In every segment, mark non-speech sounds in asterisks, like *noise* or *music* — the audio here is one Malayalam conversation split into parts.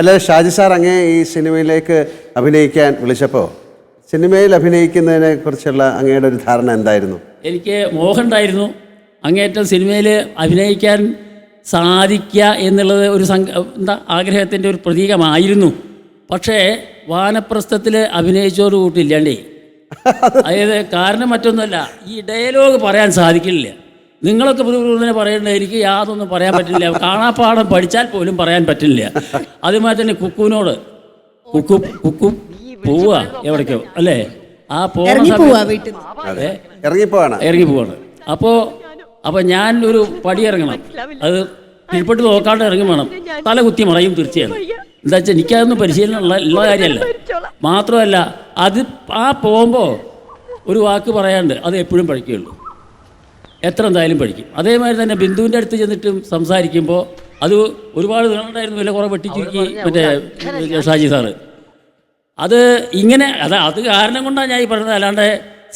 അല്ല ഷാജി സാർ അങ്ങേ ഈ സിനിമയിലേക്ക് അഭിനയിക്കാൻ വിളിച്ചപ്പോൾ സിനിമയിൽ അഭിനയിക്കുന്നതിനെ കുറിച്ചുള്ള അങ്ങയുടെ ഒരു ധാരണ എന്തായിരുന്നു? എനിക്ക് മോഹമുണ്ടായിരുന്നു അങ്ങേറ്റം സിനിമയിൽ അഭിനയിക്കാൻ സാധിക്കുക എന്നുള്ളത് ഒരു സംഘ എന്താ ആഗ്രഹത്തിന്റെ ഒരു പ്രതീകമായിരുന്നു. പക്ഷേ വാനപ്രസ്ഥത്തിൽ അഭിനയിച്ചോട് കൂട്ടില്ലാണ്ടേ *laughs* അതായത് കാരണം മറ്റൊന്നുമല്ല ഈ ഡയലോഗ് പറയാൻ സാധിക്കില്ല. നിങ്ങളൊക്കെ പുതുനെ പറയേണ്ടത് എനിക്ക് യാതൊന്നും പറയാൻ പറ്റില്ല. കാണാപ്പാടം പഠിച്ചാൽ പോലും പറയാൻ പറ്റില്ല. അതുമാതിരി തന്നെ കുക്കുവിനോട് കുക്കു കുക്കു പോവുക എവിടേക്കോ അല്ലേ? ആ പോകുന്ന ഇറങ്ങി പോവാണ്. അപ്പോൾ അപ്പോൾ ഞാൻ ഒരു പടി ഇറങ്ങണം. അത് കീഴ്പ്പെട്ട് നോക്കാണ്ട് ഇറങ്ങി വേണം തല കുത്തി മറയും തീർച്ചയാണ് എന്താ വെച്ചാൽ എനിക്കതൊന്നും പരിശീലനം ഉള്ള ഉള്ള കാര്യമല്ല. മാത്രമല്ല അത് ആ പോകുമ്പോൾ ഒരു വാക്ക് പറയാണ്ട് അത് എപ്പോഴും പഠിക്കുകയുള്ളൂ. എത്ര എന്തായാലും പഠിക്കും. അതേമാതിരി തന്നെ ബിന്ദുവിന്റെ അടുത്ത് ചെന്നിട്ടും സംസാരിക്കുമ്പോൾ അത് ഒരുപാട് നീളണ്ടായിരുന്നു വില കുറേ വെട്ടിച്ചുരുക്കി മറ്റേ ഷാജി സാറ്. അത് ഇങ്ങനെ അത് അത് കാരണം കൊണ്ടാണ് ഞാൻ ഈ പറഞ്ഞത്. അല്ലാണ്ട്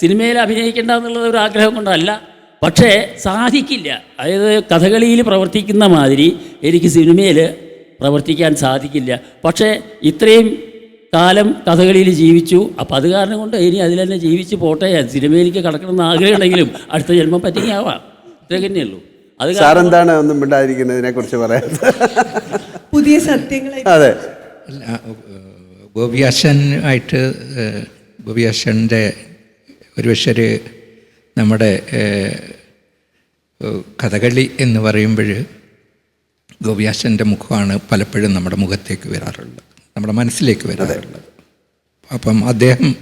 സിനിമയിൽ അഭിനയിക്കേണ്ട എന്നുള്ളത് ഒരു ആഗ്രഹം കൊണ്ടല്ല. പക്ഷേ സാധിക്കില്ല. അതായത് കഥകളിയിൽ പ്രവർത്തിക്കുന്ന മാതിരി എനിക്ക് സിനിമയിൽ പ്രവർത്തിക്കാൻ സാധിക്കില്ല. പക്ഷേ ഇത്രയും കാലം കഥകളിയിൽ ജീവിച്ചു. അപ്പം അത് കാരണം കൊണ്ട് ഇനി അതിൽ തന്നെ ജീവിച്ച് പോട്ടെ. സിനിമയിലേക്ക് കടക്കണമെന്ന് ആഗ്രഹമുണ്ടെങ്കിലും അടുത്ത ജന്മം പറ്റിയാവാം ഇത്രയൊക്കെ തന്നെയുള്ളൂ അത് സാറെന്താണ് സാർ എന്താണ് ഒന്നും മിണ്ടാതിരിക്കുന്നതിനെ കുറിച്ച് പറയാൻ. പുതിയ സത്യങ്ങൾ *laughs* അതെ. ഗോപിയാശൻ ആയിട്ട് ഗോപിയാശന്റെ ഒരുപക്ഷെ ഒരു നമ്മുടെ കഥകളി എന്ന് പറയുമ്പോൾ ഗോപിയാശന്റെ മുഖമാണ് പലപ്പോഴും നമ്മുടെ മുഖത്തേക്ക് വരാറുള്ളത്. നമ്മുടെ മനസ്സിലേക്ക് വരാറുള്ളത് അപ്പം അദ്ദേഹം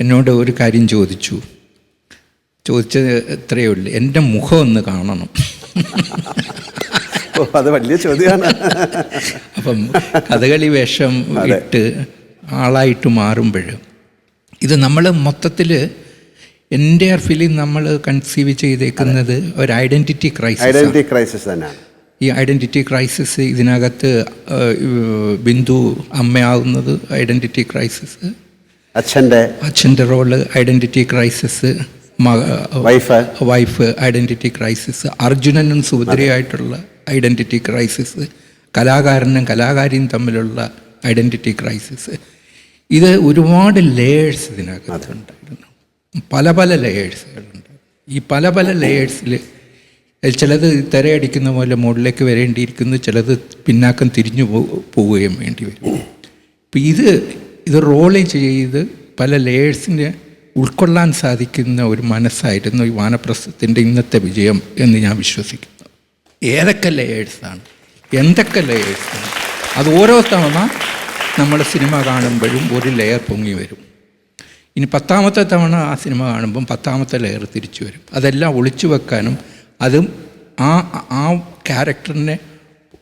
എന്നോട് ഒരു കാര്യം ചോദിച്ചു. ചോദിച്ചത് ഇത്രയേ ഉള്ളൂ. എന്റെ മുഖം ഒന്ന് കാണണം. അത് വലിയ ചോദ്യമാണ്. അപ്പം കഥകളി വേഷം ഇട്ട് ആളായിട്ട് മാറുമ്പോൾ ഇത് നമ്മൾ മൊത്തത്തിൽ എന്റെ ഫിലിം നമ്മൾ കൺസീവ് ചെയ്തേക്കുന്നത് ഒരു ഐഡന്റിറ്റി ക്രൈസിസ് ഐഡന്റിറ്റി ക്രൈസിസ് തന്നെയാണ്. ഈ ഐഡന്റിറ്റി ക്രൈസിസ് ഇതിനകത്ത് ബിന്ദു അമ്മയാവുന്നത് ഐഡന്റിറ്റി ക്രൈസിസ് അച്ഛന്റെ അച്ഛന്റെ role identity crisis wife wife identity crisis അർജുനനും സുഭദ്രയായിട്ടുള്ള ഐഡന്റിറ്റി ക്രൈസിസ് കലാകാരനും കലാകാരിയും തമ്മിലുള്ള ഐഡന്റിറ്റി ക്രൈസിസ് ഇത് ഒരുപാട് ലേയേഴ്സ് ഇതിനകത്തുണ്ടായിരുന്നു പല പല ലേയേഴ്സുകളുണ്ട് ഈ പല പല ലേയേഴ്സിൽ ചിലത് തിരയടിക്കുന്ന പോലെ മുകളിലേക്ക് വരേണ്ടിയിരിക്കുന്നു ചിലത് പിന്നാക്കം തിരിഞ്ഞു പോവുകയും വേണ്ടി വരും. അപ്പം ഇത് ഇത് റോൾ ചെയ്ത് പല ലേയേഴ്സിനെ ഉൾക്കൊള്ളാൻ സാധിക്കുന്ന ഒരു മനസ്സായിരുന്നു ഈ വാനപ്രസ്ഥത്തിന്റെ ഇന്നത്തെ വിജയം എന്ന് ഞാൻ വിശ്വസിക്കുന്നു. ഏതൊക്കെ ലേയേഴ്സാണ് എന്തൊക്കെ ലേയേഴ്സാണ് അത് ഓരോ തവണ നമ്മൾ സിനിമ കാണുമ്പോഴും ഒരു ലെയർ പൊങ്ങി വരും. ഇനി പത്താമത്തെ തവണ ആ സിനിമ കാണുമ്പം പത്താമത്തെ ലെയർ തിരിച്ചു വരും. അതെല്ലാം ഒളിച്ചു വെക്കാനും അതും ആ ആ ക്യാരക്ടറിനെ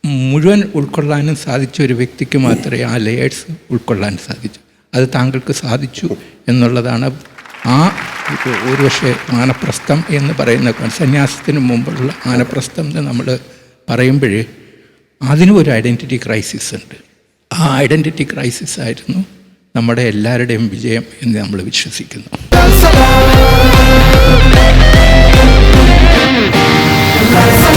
മുഴുവൻ ഉൾക്കൊള്ളാനും സാധിച്ച ഒരു വ്യക്തിക്ക് മാത്രമേ ആ ലേയേഴ്സ് ഉൾക്കൊള്ളാൻ സാധിച്ചു. അത് താങ്കൾക്ക് സാധിച്ചു എന്നുള്ളതാണ്. ആ ഒരുപക്ഷെ മാനപ്രസ്ഥം എന്ന് പറയുന്ന സന്യാസത്തിന് മുമ്പുള്ള മാനപ്രസ്ഥം എന്ന് നമ്മൾ പറയുമ്പോൾ അതിനും ഒരു ഐഡന്റിറ്റി ക്രൈസിസ് ഉണ്ട്. ആ ഐഡന്റിറ്റി ക്രൈസിസ് ആയിരുന്നു നമ്മുടെ എല്ലാവരുടെയും വിജയം എന്ന് നമ്മൾ വിശ്വസിക്കുന്നു. Let's